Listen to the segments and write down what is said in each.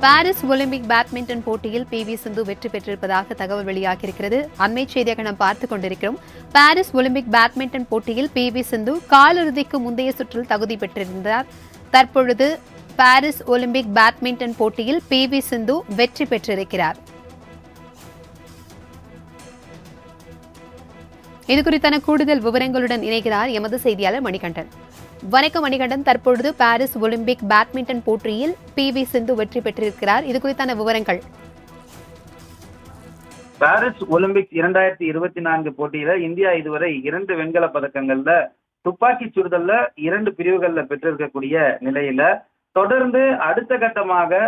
Paris Olympic badminton போட்டியில் P V Sindhu வெற்றி பெற்றிருப்பதாக தகவல் வெளியாகியிருக்கிறது. அண்மை செய்தியாக நாம் பார்த்துக் கொண்டிருக்கிறோம். பாரிஸ் ஒலிம்பிக் பேட்மிண்டன் போட்டியில் பி வி சிந்து காலிறுதிக்கு முந்தைய சுற்றில் தகுதி பெற்றிருந்தார். தற்பொழுது பாரிஸ் ஒலிம்பிக் பேட்மிண்டன் போட்டியில் பி வி சிந்து வெற்றி பெற்றிருக்கிறார். இது குறித்தான கூடுதல் விவரங்களுடன் இணைகிறார் எமது செய்தியாளர் மணிகண்டன். வணக்கம் மணிகண்டன் தற்பொழுது பாரிஸ் ஒலிம்பிக் பேட்மிண்டன் போட்டியில் பி வி சிந்து வெற்றி பெற்றிருக்கிறார். இது குறித்தான விவரங்கள். பாரிஸ் ஒலிம்பிக் இரண்டாயிரத்தி இருபத்தி நான்கு போட்டியில இந்தியா இதுவரை இரண்டு வெண்கல பதக்கங்கள்ல துப்பாக்கி சுடுதல்ல இரண்டு பிரிவுகள்ல பெற்றிருக்கக்கூடிய நிலையில தொடர்ந்து அடுத்த கட்டமாக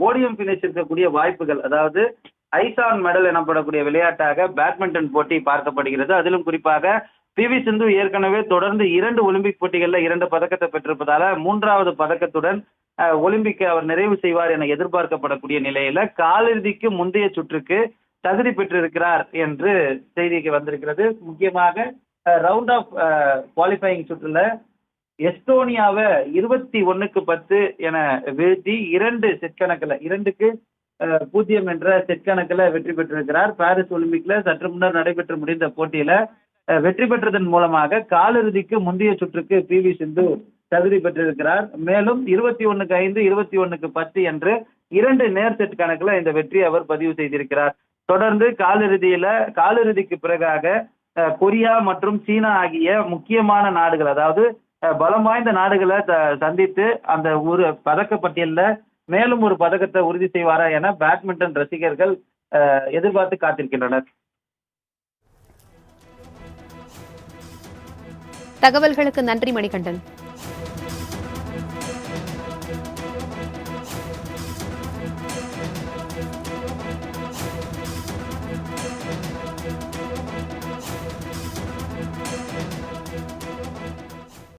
போடியம் பினிஷ் இருக்கக்கூடிய வாய்ப்புகள் அதாவது ஐசான் மெடல் எனப்படக்கூடிய விளையாட்டாக பேட்மிண்டன் போட்டி பார்க்கப்படுகிறது. அதிலும் குறிப்பாக பி வி சிந்து ஏற்கனவே தொடர்ந்து இரண்டு ஒலிம்பிக் போட்டிகளில் இரண்டு பதக்கத்தை பெற்றிருப்பதால மூன்றாவது பதக்கத்துடன் ஒலிம்பிக் அவர் நிறைவு செய்வார் என எதிர்பார்க்கப்படக்கூடிய நிலையில காலிறுதிக்கு முந்தைய சுற்றுக்கு தகுதி பெற்றிருக்கிறார் என்று செய்திக்கு வந்திருக்கிறது. முக்கியமாக ரவுண்ட் ஆஃப் குவாலிஃபைங் சுற்றுல எஸ்டோனியாவை இருபத்தி ஒன்னுக்கு பத்து என வீழ்த்தி இரண்டு செட் கணக்கில் இரண்டுக்கு பூஜ்ஜியம் என்ற செட் கணக்கில் வெற்றி பெற்றிருக்கிறார். பாரிஸ் ஒலிம்பிக்ல சற்று முன்னர் நடைபெற்று முடிந்த போட்டியில வெற்றி பெற்றதன் மூலமாக காலிறுதிக்கு முந்தைய சுற்றுக்கு பி வி சிந்து தகுதி பெற்றிருக்கிறார். மேலும் இருபத்தி ஒண்ணுக்கு ஐந்து இருபத்தி ஒண்ணுக்கு பத்து என்று இரண்டு நேர் செட் கணக்குல இந்த வெற்றி அவர் பதிவு செய்திருக்கிறார். தொடர்ந்து காலிறுதியில காலிறுதிக்கு பிறகாக அஹ், கொரியா மற்றும் சீனா ஆகிய முக்கியமான நாடுகள் அதாவது பலம் வாய்ந்த நாடுகளை சந்தித்து அந்த ஒரு பதக்கப்பட்டியல்ல மேலும் ஒரு பதக்கத்தை உறுதி செய்வாரா என பேட்மிண்டன் ரசிகர்கள் அஹ், எதிர்பார்த்து காத்திருக்கின்றனர். தகவல்களுக்கு நன்றி மணிகண்டன்.